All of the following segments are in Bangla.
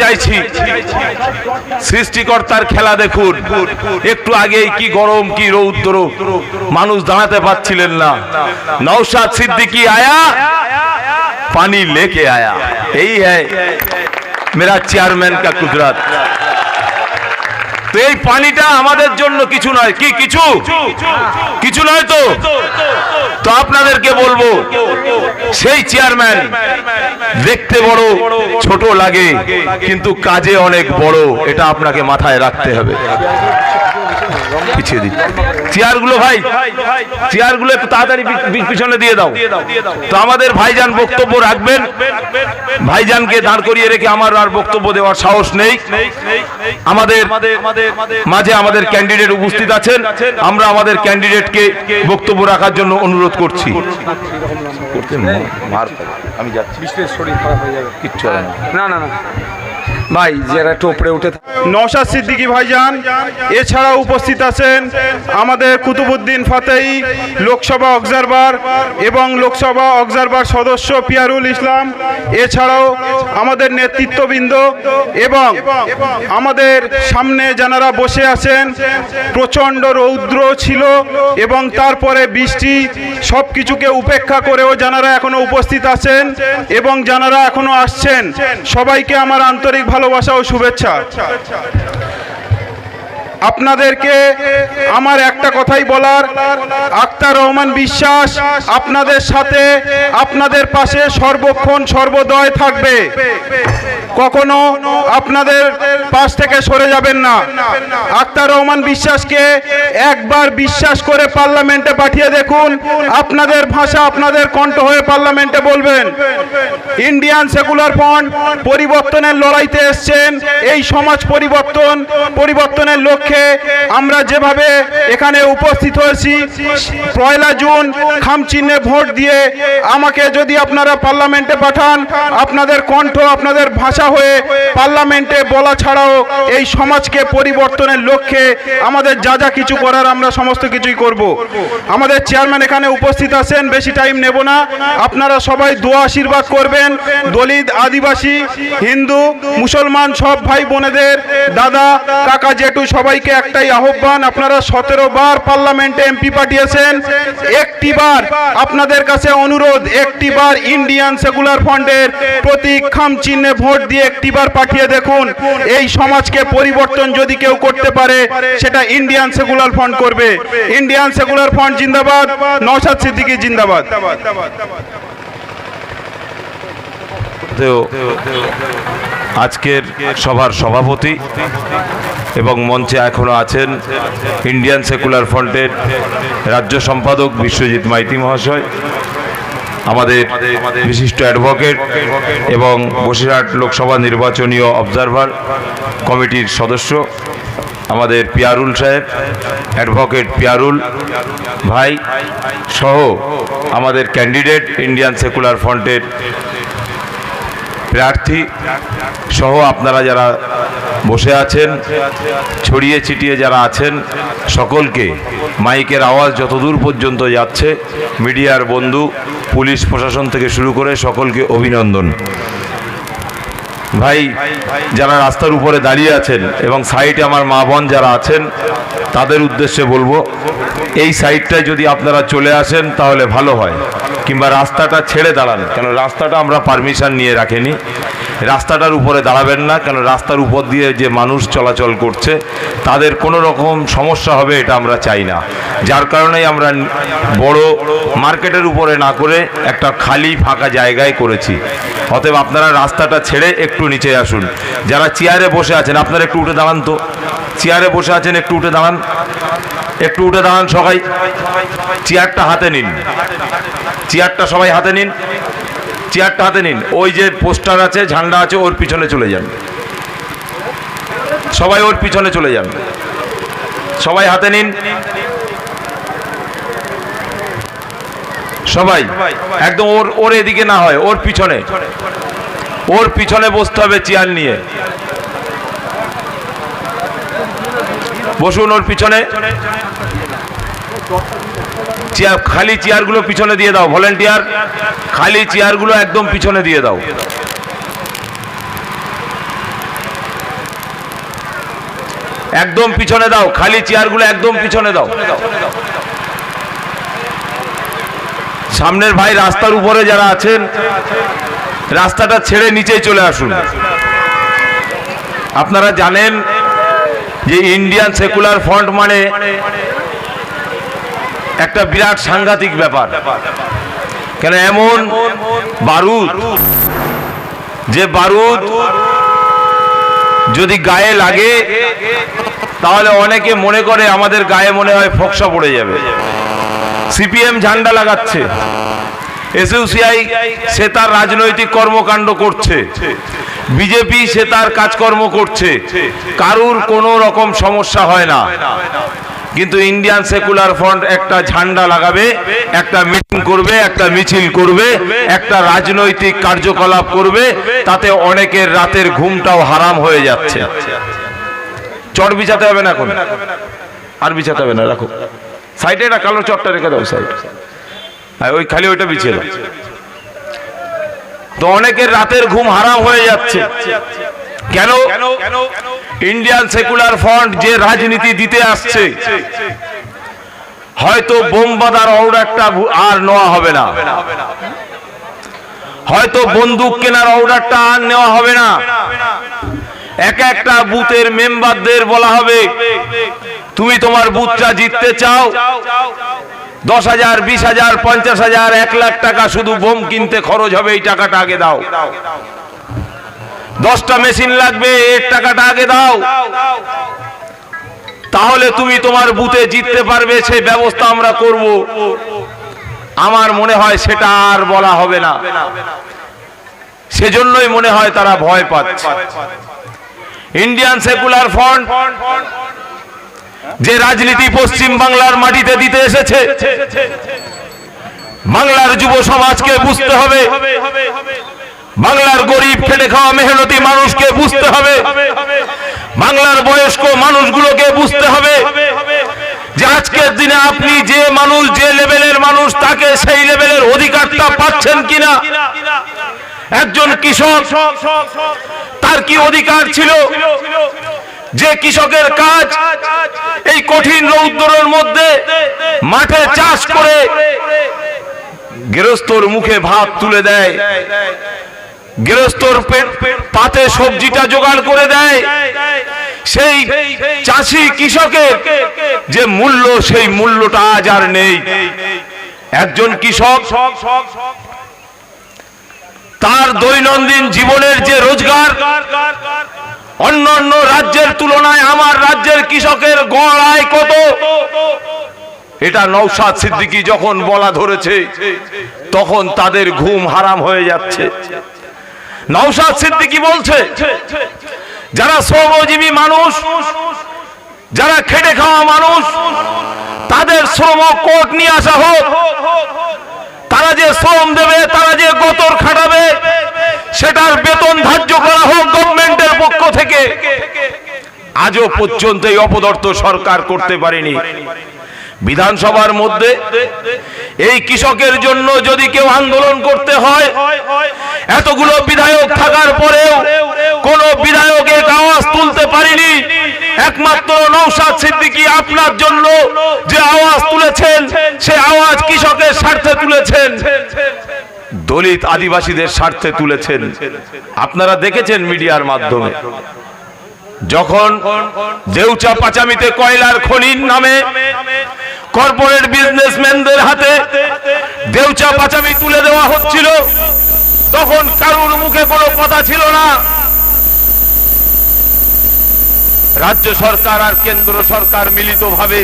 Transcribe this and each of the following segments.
চাইছি। সৃষ্টিকর্তার খেলা দেখুন। একটু আগেই কি গরম, কি রৌদ্র। মানুষ দাঁড়াতে পারছিলেন না। নৌসাদ সিদ্দিকি আয়া, পানি লেকে আয়া। এই মেরা চেয়ারম্যান কা কুদরাত। তো এই পানিটা আমাদের জন্য কিছু নয়। কি কিছু? কিছু নয় তো? তো আপনাদেরকে বলব, সেই চেয়ারম্যান দেখতে বড়, ছোট লাগে, কিন্তু কাজে অনেক বড়, এটা আপনাকে মাথায় রাখতে হবে। পিছিয়ে দিন। চেয়ারগুলো ভাই চেয়ারগুলো একটু তাড়াতাড়ি পিছনে দিয়ে দাও। তো আমাদের ভাইজান বক্তব্য রাখবেন। ভাইজানকে দাঁড় করিয়ে রেখে আমার আর বক্তব্য দেওয়ার সাহস নেই। আমাদের মাঝে আমাদের ক্যান্ডিডেট উপস্থিত আছেন। আমরা আমাদের ক্যান্ডিডেটকে বক্তব্য রাখার জন্য অনুরোধ করছি। আমি যাচ্ছি। বিশ্বের শরীর খারাপ হয়ে যাবে। কিচ্ছু না না না। ভাই, যারা উপরে উঠে নওশাদ সিদ্দিকী ভাইজান এছাড়া উপস্থিত আছেন আমাদের কুতুবুদ্দিন ফাতেই লোকসভা অবজারভার এবং লোকসভা অবজারভার সদস্য পিয়ারুল ইসলাম, এছাড়াও আমাদের নেতৃত্ববৃন্দ এবং আমাদের সামনে যারা বসে আছেন, প্রচণ্ড রৌদ্র ছিল এবং তারপরে বৃষ্টি সব কিছুকে উপেক্ষা করেও যারা এখনও উপস্থিত আছেন এবং যারা এখনও আসছেন। সবাইকে আমার আন্তরিক ভালোবাসা ও শুভেচ্ছা। আপনাদেরকে আমার একটা কথাই বলার, আক্তার রহমান বিশ্বাস আপনাদের সাথে আপনাদের পাশে সর্বক্ষণ সর্বদয় থাকবে। কখনো আপনাদের পাশ থেকে সরে যাবেন না। আক্তার রহমান বিশ্বাসকে একবার বিশ্বাস করে পার্লামেন্টে পাঠিয়ে দেখুন, আপনাদের ভাষা আপনাদের কণ্ঠ হয়ে পার্লামেন্টে বলবেন। ইন্ডিয়ান সেকুলার ফ্রন্ট পরিবর্তনের লড়াইতে এসছেন, এই সমাজ পরিবর্তন, পরিবর্তনের লক্ষ্যে আমরা যেভাবে এখানে উপস্থিত হয়েছি, পয়লা জুন খামচিহ্নে ভোট দিয়ে আমাকে যদি আপনারা পার্লামেন্টে পাঠান, আপনাদের কণ্ঠ, আপনাদের ভাষা হয়ে পার্লামেন্টে বলা ছাড়াও এই সমাজকে পরিবর্তনের লক্ষ্যে আমাদের যা যা কিছু করার আমরা সমস্ত কিছুই করব। আমাদের চেয়ারম্যান এখানে উপস্থিত আছেন, বেশি টাইম নেব না। আপনারা সবাই দোয়া আশীর্বাদ করবেন। দলিত, আদিবাসী, হিন্দু, মুসলমান সব ভাই বোনেদের, দাদা, কাকা, জেঠু সবাইকে একটাই আহ্বান, আপনারা সতেরো বার পার্লামেন্টে এমপি পাঠিয়েছেন। একটি বার আপনাদের কাছে অনুরোধ, একটি বার ইন্ডিয়ান সেকুলার ফ্রন্টের প্রতীক খাম চিহ্নে ভোট দিয়ে একটি বার পাঠিয়ে দেখুন। এই সমাজকে পরিবর্তন যদি কেউ করতে পারে, সেটা ইন্ডিয়ান সেকুলার ফ্রন্ট করবে। ইন্ডিয়ান সেকুলার ফ্রন্ট জিন্দাবাদ, নওশাদ সিদ্দিকী জিন্দাবাদ। আজকের সভার সভাপতি এবং মঞ্চে এখনও আছেন ইন্ডিয়ান সেকুলার ফ্রন্টের রাজ্য সম্পাদক বিশ্বজিৎ মাইতি মহাশয়, আমাদের বিশিষ্ট অ্যাডভোকেট এবং বসিরহাট লোকসভা নির্বাচনীয় অবজারভার কমিটির সদস্য, আমাদের পিয়ারুল সাহেব অ্যাডভোকেট পিয়ারুল ভাই সহ আমাদের ক্যান্ডিডেট ইন্ডিয়ান সেকুলার ফ্রন্টের প্রার্থী সহ আপনারা যারা বসে আছেন, ছড়িয়ে ছিটিয়ে যারা আছেন, সকলকে মাইকের আওয়াজ যতদূর পর্যন্ত যাচ্ছে, মিডিয়ার বন্ধু, পুলিশ প্রশাসন থেকে শুরু করে সকলকে অভিনন্দন। ভাই, যারা রাস্তার উপরে দাঁড়িয়ে আছেন এবং সাইডে আমার মা বোন যারা আছেন, তাদের উদ্দেশ্যে বলব, এই সাইডটায় যদি আপনারা চলে আসেন তাহলে ভালো হয়। কিংবা রাস্তাটা ছেড়ে দাঁড়ান, কেন রাস্তাটা আমরা পারমিশন নিয়ে রাখিনি। রাস্তাটার উপরে দাঁড়াবেন না, কেন রাস্তার উপর দিয়ে যে মানুষ চলাচল করছে, তাদের কোনো রকম সমস্যা হবে এটা আমরা চাই না। যার কারণেই আমরা বড় মার্কেটের উপরে না করে একটা খালি ফাঁকা জায়গায় করেছি। অতএব আপনারা রাস্তাটা ছেড়ে একটু নিচে আসুন। যারা চেয়ারে বসে আছেন, আপনারা একটু উঠে দাঁড়ান তো। চেয়ারে বসে আছেন, একটু উঠে দাঁড়ান। একটু উঠে দাঁড়ান সবাই। চেয়ারটা হাতে নিন। চেয়ারটা সবাই হাতে নিন। চেয়ারটা হাতে নিন। ওই যে পোস্টার আছে, ঝান্ডা আছে, ওর পিছনে চলে যান। সবাই ওর পিছনে চলে যান। সবাই হাতে নিন। সবাই। একদম ওর ওর এদিকে না হয়, ওর পিছনে। ওর পিছনে বসতে হবে চেয়ার নিয়ে। বসুন ওর পিছনে। চেয়ার, খালি চেয়ারগুলো পিছনে দিয়ে দাও, ভলেন্টিয়ার। খালি চেয়ারগুলো একদম পিছনে দিয়ে দাও। একদম পিছনে দাও, খালি চেয়ারগুলো একদম পিছনে দাও। সামনের ভাই রাস্তার উপরে যারা আছেন রাস্তাটা ছেড়ে নিচে চলে আসুন। আপনারা জানেন যে ইন্ডিয়ান সেকুলার ফ্রন্ট মানে একটা বিরাট সাংঘাতিক ব্যাপার। কেন এমন? বারুদ। যে বারুদ যদি গায়ে লাগে, তাহলে অনেকে মনে করে আমাদের গায়ে মনে হয় ফকসা পড়ে যাবে। সিপিএম ঝান্ডা লাগাচ্ছে। এসইউসিআই সে তার রাজনৈতিক কর্মকাণ্ড করছে। বিজেপি সে তার কাজকর্ম করছে। কারুর কোনো রকম সমস্যা হয় না। কিন্তু ইন্ডিয়ান সেকুলার ফ্রন্ট একটা ঝান্ডা লাগাবে, একটা মিটিং করবে, একটা মিছিল করবে, একটা রাজনৈতিক কার্যকলাপ করবে, তাতে অনেকের রাতের ঘুমটাও হারাম হয়ে যাচ্ছে। চট বিছাতে হবে না এখন। আর বিছাতে হবে না, রাখো। সাইডে একটা কালো চটটা রেখে দাও, সাইড। ওই খালি ওইটা বিছিয়ে তো অনেকের রাতের ঘুম হারাম হয়ে যাচ্ছে। কেন? ইন্ডিয়ান সেকুলার ফ্রন্ট যে রাজনীতি দিতে আসছে, হয়তো বোমবাদার অর্ডারটা আর নেওয়া হবে না। হয়তো বন্দুক কেনার অর্ডারটা আর নেওয়া হবে না। এক একটা বুথের মেম্বারদের বলা হবে, তুমি তোমার বুথটা জিততে চাও? দশ হাজার, বিশ হাজার, পঞ্চাশ হাজার, এক লাখ টাকা শুধু বোম কিনতে খরচ হবে, এই টাকাটা আগে দাও। দশটা মেশিন লাগবে, এর টাকাটা আগে দাও। তাহলে তুমি তোমার বুথে জিততে পারবে সেই ব্যবস্থা আমরা করব। আমার মনে হয় সেটা আর বলা হবে না। সেজন্যই মনে হয় তারা ভয় পাচ্ছে। ইন্ডিয়ান সেকুলার ফ্রন্ট যে রাজনীতি পশ্চিম বাংলার মাটিতে দিতে এসেছে, বাংলার যুব সমাজকে বুঝতে হবে। বাংলার গরিব খেটে খাওয়া মেহনতি মানুষকে বুঝতে হবে। বাংলার বয়স্ক মানুষগুলোকে বুঝতে হবে যে আজকের দিনে আপনি যে মানুষ, যে লেভেলের মানুষ, তাকে সেই লেভেলের অধিকারটা পাচ্ছেন কিনা? একজন কৃষক, তার কি অধিকার ছিল? যে কৃষকের কাজ এই কঠিন রৌদ্রের মধ্যে মাঠে চাষ করে গৃহস্থর মুখে ভাত তুলে দেয়, গৃহস্থর পাতে সবজিটা জোগাড় করে দেয়, সেই চাষি কৃষকের যে মূল্য, সেই মূল্যটা আজ আর নেই। একজন কৃষক তার দৈনন্দিন জীবনের যে রোজগার অন্য অন্য রাজ্যের তুলনায় আমার রাজ্যের কৃষকের গড় আয় কত? এটা নৌসাদ সিদ্দিকী যখন বলা ধরেছে, তখন তাদের ঘুম হারাম হয়ে যাচ্ছে। নৌসাদ সিদ্দিকী বলছে, যারা শ্রমজীবী মানুষ, যারা খেটে খাওয়া মানুষ, তাদের শ্রম কোর্ট নিয়ে আসা হোক। তারা যে শ্রম দেবে, তারা যে গতর খাটাবে সেটার বেতন ধার্য করা হোক গভর্নমেন্টের পক্ষ থেকে। আজও পর্যন্ত এই অপদর্থ সরকার করতে পারেনি। বিধানসভার মধ্যে এই কৃষকের জন্য যদি কেউ আন্দোলন করতে হয়, এতগুলো বিধায়ক থাকার পরেও কোন বিধায়ক এক আওয়াজ তুলতে পারেনি। একমাত্র নৌসাদ সিদ্দিকি আপনার জন্য যে আওয়াজ তুলেছেন, সে আওয়াজ কৃষকের স্বার্থে তুলেছেন। দলিত আদিবাসীদের স্বার্থে তুলেছেন। আপনারা দেখেছেন মিডিয়ার মাধ্যমে। যখন দেউচা পাচামিতে কয়লার খনির নামে কর্পোরেট বিজনেসম্যানদের হাতে দেউচা পাচামি তুলে দেওয়া হচ্ছিল, তখন কারুর মুখে কোনো কথা ছিল না। রাজ্য সরকার আর কেন্দ্র সরকার মিলিতভাবে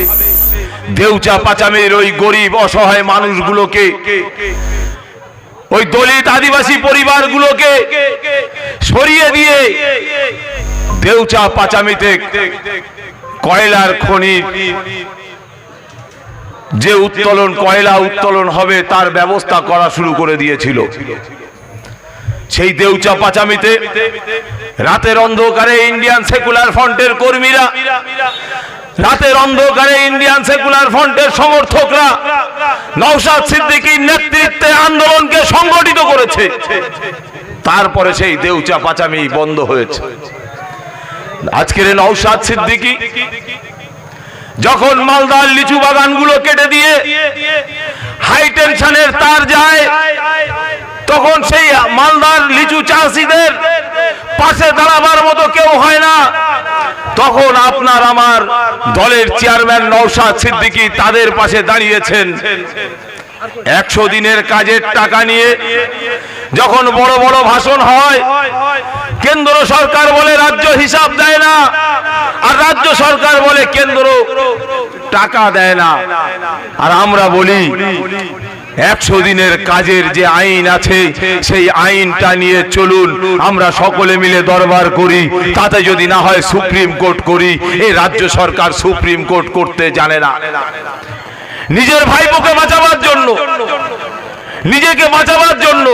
দেউচা পাচামির ওই গরিব, অসহায় মানুষগুলোকে ওই দলিত আদিবাসী পরিবারগুলোকে সরিয়ে দিয়ে দেউচা পাচামিতে কয়লার খনি। যে উত্তোলন, কয়লা উত্তোলন হবে, তার ব্যবস্থা করা শুরু করে দিয়েছিল। সেই দেউচা পাচামিতে রাতের অন্ধকারে ইন্ডিয়ান সেকুলার ফ্রন্টের কর্মীরা রাতের অন্ধকারে ইন্ডিয়ান সেকুলার ফ্রন্টের সমর্থকরা নওশাদ সিদ্দিকীর নেতৃত্বে আন্দোলনকে সংগঠিত করেছে। তারপরে সেই দেউচা পাচামি বন্ধ হয়েছে। আজকের নৌসাদ সিদ্দিকি যখন মালদার লিচু বাগানগুলো কেটে দিয়ে হাই টেনশনের তার যায় তখন সেই মালদার লিচু চাষিদের পাশে দাঁড়াবার মতো কেউ হয় না। তখন আপনার আমার দলের চেয়ারম্যান নৌসাদ সিদ্দিকী তাদের পাশে দাঁড়িয়েছেন। একশো দিনের কাজের টাকা নিয়ে যখন বড় বড় ভাষণ হয়, কেন্দ্র সরকার বলে রাজ্য হিসাব দেয় না, আর রাজ্য সরকার বলে কেন্দ্র টাকা দেয় না। আর আমরা বলি একশো দিনের কাজের যে আইন আছে, সেই আইনটা নিয়ে চলুন। আমরা সকলে মিলে দরবার করি। তাতে যদি না হয় সুপ্রিম কোর্ট করি। এই রাজ্য সরকার সুপ্রিম কোর্ট করতে জানে না। নিজের ভাইপোকে বাঁচাবার জন্য, নিজেকে বাঁচাবার জন্য,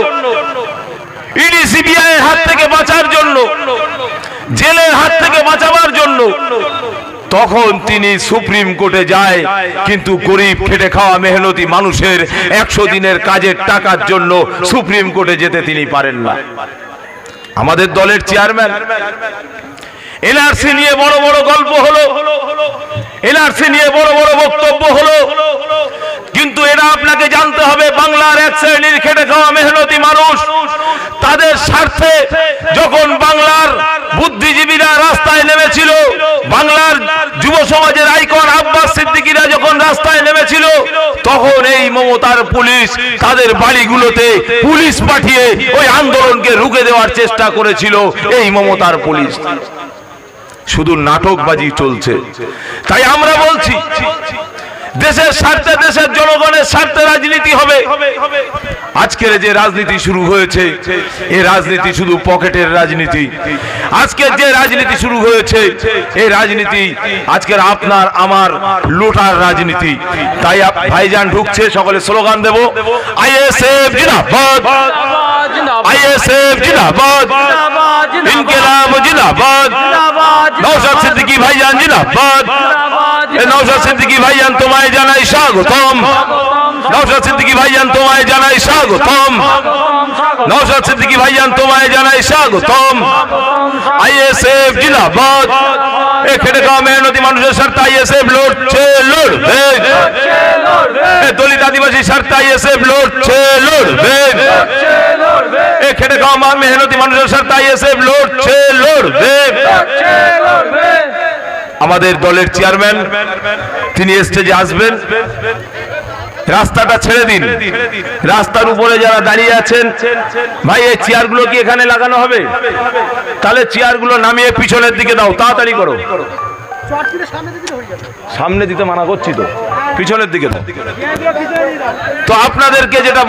ইডি, সিবিআই হাত থেকে বাঁচার জন্য, জেলের হাত থেকে বাঁচাবার জন্য তখন তিনি সুপ্রিম কোর্টে যায়, কিন্তু গরিব খেটে খাওয়া মেহনতি মানুষের একশো দিনের কাজের টাকার জন্য সুপ্রিম কোর্টে যেতে তিনি পারেন না। আমাদের দলের চেয়ারম্যান এনআরসি নিয়ে বড় বড় গল্প হলো এনআরসি নিয়ে বড় বড় বক্তব্য হলো, কিন্তু এরা আপনাকে জানতে হবে, বাংলার এক শ্রেণির খেটে খাওয়া মেহনতি মানুষ, তাদের স্বার্থে যখন বাংলার বুদ্ধিজীবীরা রাস্তায় নেমেছিল সমাজের আইকন আব্বাস সিদ্দিকীরা যখন রাস্তায় নেমেছিল, তখন এই মমতার পুলিশ তাদের বাড়িগুলোতে পুলিশ পাঠিয়ে ওই আন্দোলনকে রুখে দেওয়ার চেষ্টা করেছিল এই মমতার পুলিশ। শুধু নাটকবাজি চলছে। তাই আমরা বলছি দেশের স্বার্থে দেশের জনগণের স্বার্থে রাজনীতি হবে। আজকের যে রাজনীতি শুরু হয়েছে, এই রাজনীতি শুধু পকেটের রাজনীতি। আজকের যে রাজনীতি শুরু হয়েছে, এই রাজনীতি আজকের আপনার, আমার লুটার রাজনীতি। তাই ভাইজান ঢুকছে, সকলে স্লোগান দেব। আইএসএফ জিন্দাবাদ। আইএসএফ জিন্দাবাদ ইনকিলাব জিন্দাবাদ নওশাদ সিদ্দিকী ভাইজান জিন্দাবাদ নওশাদ সিদ্দিকী ভাইজান তোমায় জানাই স্বাগতম। নওশাদ সিদ্দিকী ভাইজান তোমায় জানাই স্বাগতম। নওশাদ সিদ্দিকী ভাইজান তোমায় জানাই স্বাগতম। আইএসএফ জিন্দাবাদ। এ খেটে খাওয়া মানুষের স্বার্থে আইএসএফ লড়ছে, লড়বে। দলিত আদিবাসী স্বার্থে আইএসএফ লড়ছে, লড়বে। এ খেটে খাওয়া মেহনতি মানুষের স্বার্থে আইএসএফ লড়ছে, লড়বে। আমাদের দলের চেয়ারম্যান তিনি স্টেজে আসবেন। রাস্তাটা ছেড়ে দিন। রাস্তার উপরে যারা দাঁড়িয়ে আছেন, ভাই, এই চেয়ারগুলো কি এখানে লাগানো হবে? তাহলে চেয়ারগুলো নামিয়ে পিছনের দিকে দাও, তাড়াতাড়ি করো। সামনে দিতে মানা করছি তো। পিছনের দিকে তো আপনাদেরকে যেটা